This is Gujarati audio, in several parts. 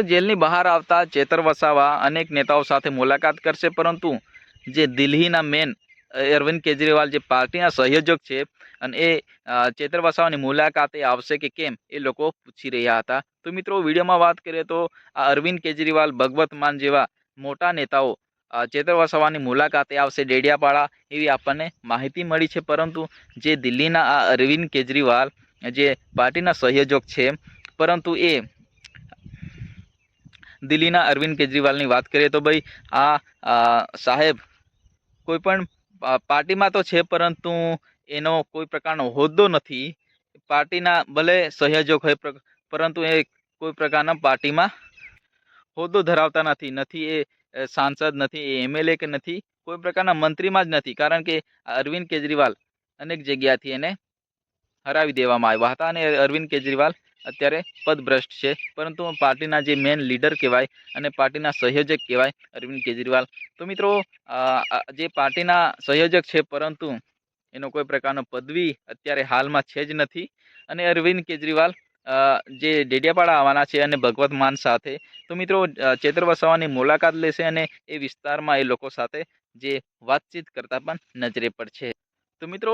જેલની બહાર આવતા ચેતર વસાવા અનેક નેતાઓ સાથે મુલાકાત કરશે, પરંતુ જે દિલ્હીના મેન અરવિંદ કેજરીવાલ જે પાર્ટીના સંયોજક છે અને એ ચેતર વસાવાની મુલાકાતે આવશે કે કેમ, એ લોકો પૂછી રહ્યા હતા. તો મિત્રો, વિડીયોમાં વાત કરીએ તો આ અરવિંદ કેજરીવાલ, ભગવત માન જેવા મોટા નેતાઓ ચેતર વસાવાની મુલાકાતે આવશે ડેડિયાપાડા એવી આપણને માહિતી મળી છે. પરંતુ જે દિલ્હીના આ અરવિંદ કેજરીવાલ જે પાર્ટીના સંયોજક છે, પરંતુ એ દિલ્હીના અરવિંદ કેજરીવાલની વાત કરીએ તો ભાઈ આ સાહેબ કોઈ પણ પાર્ટીમાં તો છે પરંતુ એનો કોઈ પ્રકારનો હોદ્દો નથી. પાર્ટીના ભલે સહયોજક હોય પરંતુ એ કોઈ પ્રકારના પાર્ટીમાં હોદ્દો ધરાવતા નથી નથી એ સાંસદ, નથી એ એમએલએ કે નથી, કોઈ પ્રકારના મંત્રીમાં જ નથી. કારણ કે અરવિંદ કેજરીવાલ અનેક જગ્યાથી એને હરાવી દેવામાં આવ્યા હતા અને અરવિંદ કેજરીવાલ અત્યારે પદભ્રષ્ટ છે. પરંતુ પાર્ટીના જે મેન લીડર કહેવાય અને પાર્ટીના સંયોજક કહેવાય અરવિંદ કેજરીવાલ. તો મિત્રો જે પાર્ટીના સંયોજક છે, પરંતુ એનો કોઈ પ્રકારનો પદવી અત્યારે હાલમાં છે જ નથી. અને અરવિંદ કેજરીવાલ જે ડેડિયાપાડા આવવાના છે અને ભગવત માન સાથે. તો મિત્રો ચેતર વસાવાની મુલાકાત લેશે અને એ વિસ્તારમાં એ લોકો સાથે જે વાતચીત કરતા પણ નજરે પડશે. તો મિત્રો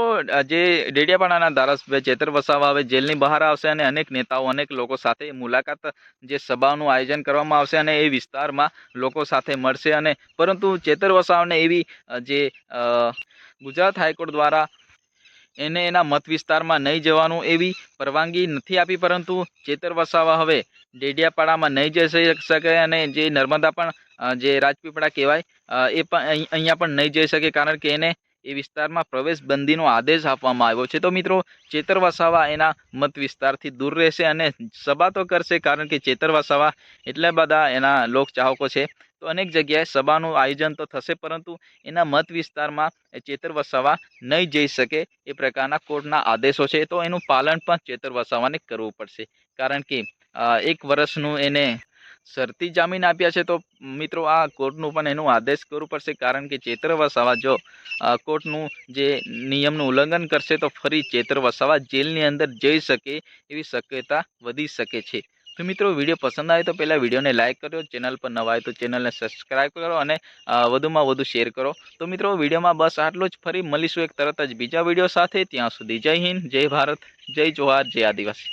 જે ડેડિયાપાડાના ધારાસભ્ય ચેતર વસાવા હવે જેલની બહાર આવશે અને અનેક નેતાઓ, અનેક લોકો સાથે મુલાકાત, જે સભાનું આયોજન કરવામાં આવશે અને એ વિસ્તારમાં લોકો સાથે મળશે અને પરંતુ ચેતર વસાવાને એવી જે ગુજરાત હાઈકોર્ટ દ્વારા એને એના મત વિસ્તારમાં નહીં જવાનું એવી પરવાનગી નથી આપી, પરંતુ ચેતર વસાવા હવે ડેડિયાપાડામાં નહીં જઈ શકે અને જે નર્મદા પણ જે રાજપીપળા કહેવાય એ પણ અહીં- અહીંયા પણ નહીં જઈ શકે કારણ કે એને એ વિસ્તારમાં પ્રવેશ બંધીનો આદેશ આપવામાં આવ્યો છે. તો મિત્રો ચેતર વસાવા એના મત વિસ્તારથી દૂર રહેશે અને સભા તો કરશે કારણ કે ચેતર વસાવા એટલા બધા એના લોક ચાહકો છે. તો અનેક જગ્યાએ સભાનું આયોજન તો થશે પરંતુ એના મત વિસ્તારમાં ચેતર વસાવા નહીં જઈ શકે એ પ્રકારના કોર્ટના આદેશો છે. તો એનું પાલન પણ ચેતર વસાવાને કરવું પડશે. કારણ કે એક વર્ષનું એને શરતી જામીન આપ્યા છે તો મિત્રો આ કોર્ટનું પણ એનું આદેશ કરવું પડશે કારણ કે ચેતર વસાવા જો કોર્ટનું જે નિયમનું ઉલ્લંઘન કરશે તો ફરી ચેતર વસાવા જેલની અંદર જઈ શકે એવી શક્યતા વધી શકે છે. તો મિત્રો વીડિયો પસંદ આવે તો પહેલાં વિડીયોને લાઇક કરો, ચેનલ પર નવા આવે તો ચેનલને સબસ્ક્રાઈબ કરો અને વધુમાં વધુ શેર કરો. તો મિત્રો વિડીયોમાં બસ આટલું જ. ફરી મળીશું એક તરત જ બીજા વીડિયો સાથે. ત્યાં સુધી જય હિન્દ, જય ભારત, જય જોહાર, જય આદિવાસી.